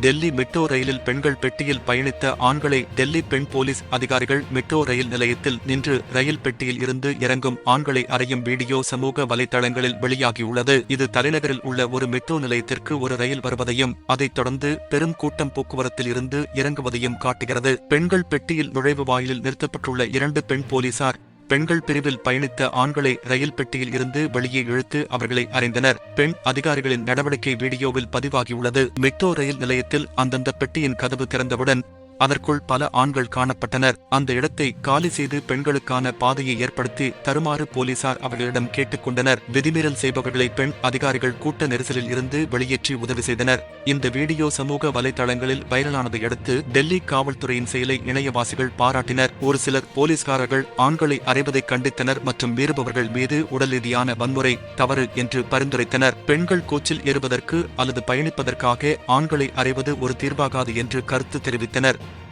Delhi metro ரயிலில் பெண்கள் பெட்டியில் பயணித்த ஆண்களை டெல்லி பெண் போலீஸ் அதிகாரிகள் மெட்ரோ ரயில் நிலையத்தில் நின்று ரயில் பெட்டியில் இருந்து இறங்கும் ஆண்களை அறையும் வீடியோ சமூக வலைதளங்களில் வெளியாகியுள்ளது. இது தலைநகரில் உள்ள ஒரு மெட்ரோ நிலையத்திற்கு ஒரு ரயில் வருவதையும் அதைத் தொடர்ந்து பெரும் கூட்டம் போக்குவரத்தில் இருந்து இறங்குவதையும் காட்டுகிறது. பெண்கள் பெட்டியில் நுழைவு வாயிலில் நிறுத்தப்பட்டுள்ள இரண்டு பெண் போலீசார் பெண்கள் பிரிவில் பயணித்த ஆண்களை ரயில் பெட்டியில் இருந்து வெளியே இழுத்து அவர்களை அறிந்தனர். பெண் அதிகாரிகளின் நடவடிக்கை வீடியோவில் பதிவாகியுள்ளது. மெட்ரோ ரயில் நிலையத்தில் அந்தந்த பெட்டியின் கதவு திறந்தவுடன் அதற்குள் பல ஆண்கள் காணப்பட்டனர். அந்த இடத்தை காலி செய்து பெண்களுக்கான பாதையை ஏற்படுத்தி தருமாறு போலீசார் அவர்களிடம் கேட்டுக்கொண்டனர். விதிமீறல் செய்பவர்களை பெண் அதிகாரிகள் கூட்ட நெரிசலில் இருந்து வெளியேற்றி உதவி செய்தனர். இந்த வீடியோ சமூக வலைதளங்களில் வைரலானதை அடுத்து டெல்லி காவல்துறையின் செயலை இணையவாசிகள் பாராட்டினர். ஒரு சிலர் போலீஸ்காரர்கள் ஆண்களை அறைவதை கண்டித்தனர் மற்றும் மீறுபவர்கள் மீது உடல் ரீதியான வன்முறை தவறு என்று பரிந்துரைத்தனர். பெண்கள் கோச்சில் ஏறுவதற்கு அல்லது பயணிப்பதற்காக ஆண்களை அறைவது ஒரு தீர்வாகாது என்று கருத்து தெரிவித்தனர்.